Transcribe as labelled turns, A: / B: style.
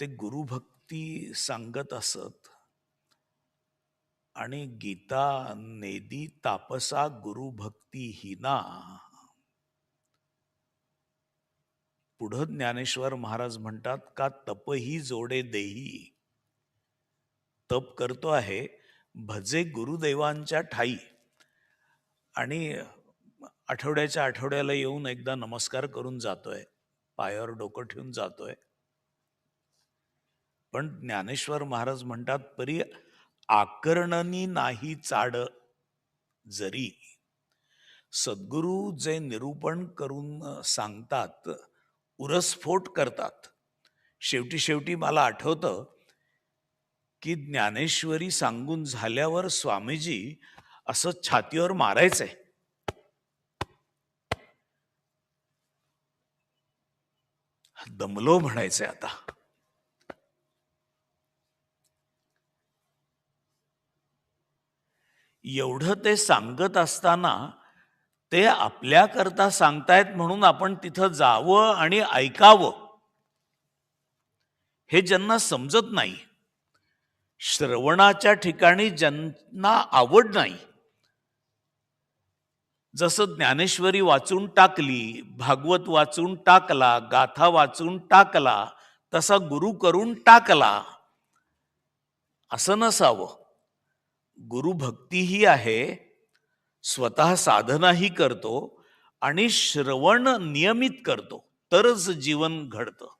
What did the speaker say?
A: ते गुरुभक्ती सांगत असत. आणि गीता नेदी तापसा गुरुभक्ती हिना. पुढं ज्ञानेश्वर महाराज म्हणतात का तपही जोडे देही. तप करतो आहे भजे गुरुदेवांच्या ठाई. आणि आठवड्याच्या आठवड्याला येऊन एकदा नमस्कार करून जातोय पायावर डोकं ठेवून जातोय. पण ज्ञानेश्वर महाराज म्हणतात परी आकर्णनी नाही चाड जरी. सद्गुरू जे निरूपण करून सांगतात उरस्फोट करतात. शेवटी शेवटी मला आठवतं की ज्ञानेश्वरी सांगून झाल्यावर स्वामीजी असं छातीवर मारायचंय दमलो म्हणायचंय आता. एवढं ते सांगत असताना ते आपल्याकरता सांगतायत म्हणून आपण तिथं जावं आणि ऐकावं. हे ज्यांना समजत नाही श्रवणाच्या ठिकाणी ज्यांना आवड नाही जसं ज्ञानेश्वरी वाचून टाकली भागवत वाचून टाकला गाथा वाचून टाकला तसा गुरु करून टाकला असं नसावं. गुरुभक्तीही आहे स्वतः साधनाही करतो आणि श्रवण नियमित करतो. तरच जीवन घडतं.